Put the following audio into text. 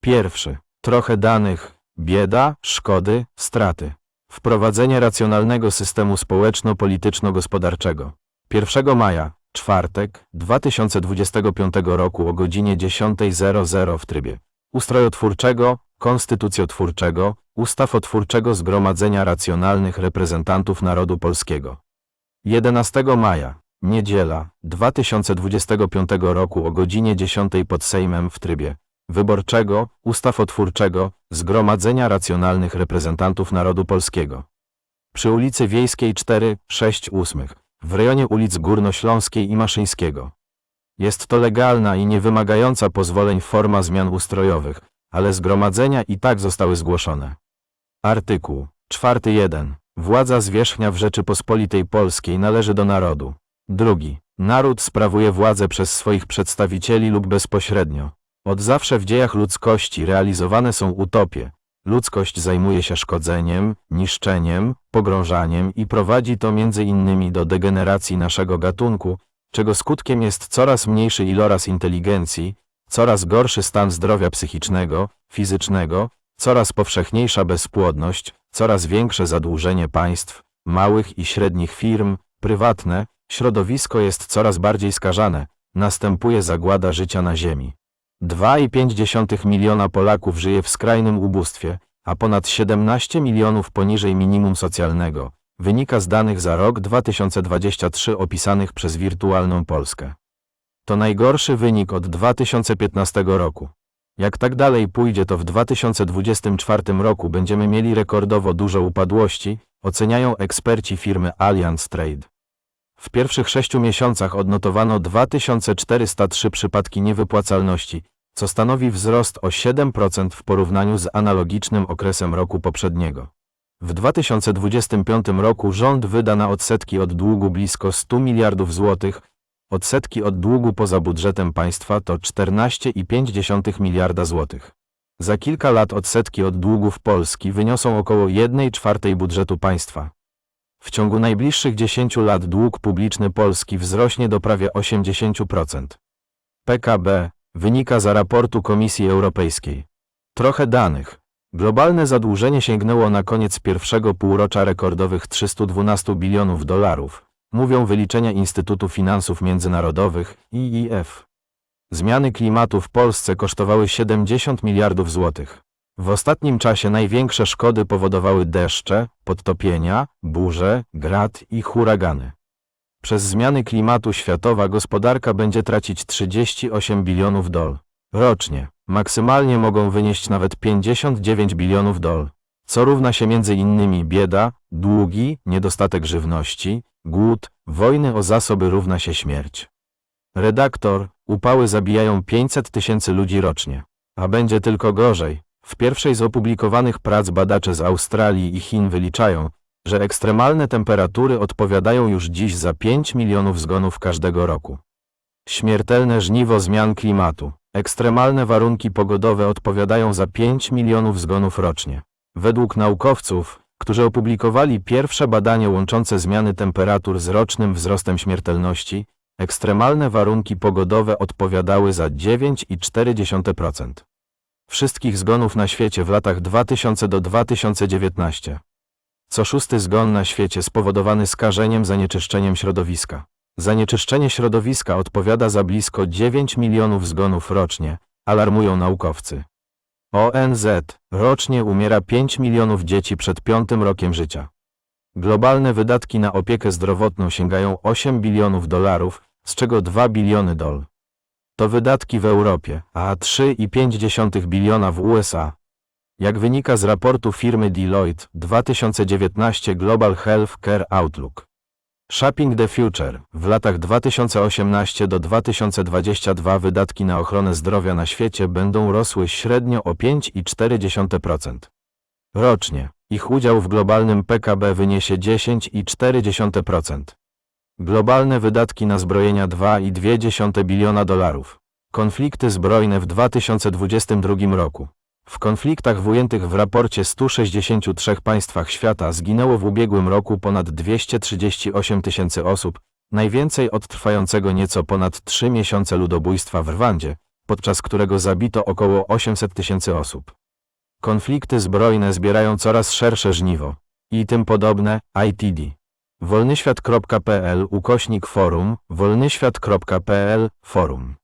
Pierwszy. Trochę danych. Bieda, szkody, straty. Wprowadzenie racjonalnego systemu społeczno-polityczno-gospodarczego. 1 maja, czwartek, 2025 roku o godzinie 10.00 w trybie ustrojotwórczego, konstytucjotwórczego, ustawotwórczego Zgromadzenia Racjonalnych Reprezentantów Narodu Polskiego. 11 maja, niedziela, 2025 roku o godzinie 10 pod Sejmem w trybie wyborczego, ustawotwórczego, Zgromadzenia Racjonalnych Reprezentantów Narodu Polskiego. Przy ulicy Wiejskiej 4, 6 8, w rejonie ulic Górnośląskiej i Maszyńskiego. Jest to legalna i niewymagająca pozwoleń forma zmian ustrojowych, ale zgromadzenia i tak zostały zgłoszone. Artykuł 4.1. Władza zwierzchnia w Rzeczypospolitej Polskiej należy do narodu. Drugi. Naród sprawuje władzę przez swoich przedstawicieli lub bezpośrednio. Od zawsze w dziejach ludzkości realizowane są utopie. Ludzkość zajmuje się szkodzeniem, niszczeniem, pogrążaniem i prowadzi to między innymi do degeneracji naszego gatunku, czego skutkiem jest coraz mniejszy iloraz inteligencji, coraz gorszy stan zdrowia psychicznego, fizycznego, coraz powszechniejsza bezpłodność, coraz większe zadłużenie państw, małych i średnich firm, prywatne, środowisko jest coraz bardziej skażane, następuje zagłada życia na ziemi. 2,5 miliona Polaków żyje w skrajnym ubóstwie, a ponad 17 milionów poniżej minimum socjalnego, wynika z danych za rok 2023 opisanych przez Wirtualną Polskę. To najgorszy wynik od 2015 roku. Jak tak dalej pójdzie, to w 2024 roku będziemy mieli rekordowo dużo upadłości, oceniają eksperci firmy Allianz Trade. W pierwszych sześciu miesiącach odnotowano 2403 przypadki niewypłacalności, co stanowi wzrost o 7% w porównaniu z analogicznym okresem roku poprzedniego. W 2025 roku rząd wyda na odsetki od długu blisko 100 miliardów złotych, odsetki od długu poza budżetem państwa to 14,5 miliarda złotych. Za kilka lat odsetki od długów Polski wyniosą około 1 czwartej budżetu państwa. W ciągu najbliższych 10 lat dług publiczny Polski wzrośnie do prawie 80%. PKB wynika za raportu Komisji Europejskiej. Trochę danych. Globalne zadłużenie sięgnęło na koniec pierwszego półrocza rekordowych 312 bilionów dolarów, mówią wyliczenia Instytutu Finansów Międzynarodowych IIF. Zmiany klimatu w Polsce kosztowały 70 miliardów złotych. W ostatnim czasie największe szkody powodowały deszcze, podtopienia, burze, grad i huragany. Przez zmiany klimatu światowa gospodarka będzie tracić 38 bilionów dol rocznie. Maksymalnie mogą wynieść nawet 59 bilionów dol, co równa się między innymi bieda, długi, niedostatek żywności, głód, wojny o zasoby równa się śmierć. Redaktor, upały zabijają 500 tysięcy ludzi rocznie. A będzie tylko gorzej. W pierwszej z opublikowanych prac badacze z Australii i Chin wyliczają, że ekstremalne temperatury odpowiadają już dziś za 5 milionów zgonów każdego roku. Śmiertelne żniwo zmian klimatu. Ekstremalne warunki pogodowe odpowiadają za 5 milionów zgonów rocznie. Według naukowców, którzy opublikowali pierwsze badanie łączące zmiany temperatur z rocznym wzrostem śmiertelności, ekstremalne warunki pogodowe odpowiadały za 9,4% wszystkich zgonów na świecie w latach 2000 do 2019. Co szósty zgon na świecie spowodowany skażeniem zanieczyszczeniem środowiska. Zanieczyszczenie środowiska odpowiada za blisko 9 milionów zgonów rocznie, alarmują naukowcy. ONZ rocznie umiera 5 milionów dzieci przed piątym rokiem życia. Globalne wydatki na opiekę zdrowotną sięgają 8 bilionów dolarów, z czego 2 biliony dol. To wydatki w Europie, a 3,5 biliona w USA. Jak wynika z raportu firmy Deloitte 2019 Global Health Care Outlook. Shopping the Future. W latach 2018 do 2022 wydatki na ochronę zdrowia na świecie będą rosły średnio o 5,4%. Rocznie. Ich udział w globalnym PKB wyniesie 10,4%. Globalne wydatki na zbrojenia 2,2 biliona dolarów. Konflikty zbrojne w 2022 roku. W konfliktach ujętych w raporcie 163 państwach świata zginęło w ubiegłym roku ponad 238 tysięcy osób, najwięcej od trwającego nieco ponad 3 miesiące ludobójstwa w Rwandzie, podczas którego zabito około 800 tysięcy osób. Konflikty zbrojne zbierają coraz szersze żniwo i tym podobne ITD. wolnyświat.pl ukośnik forum wolnyświat.pl forum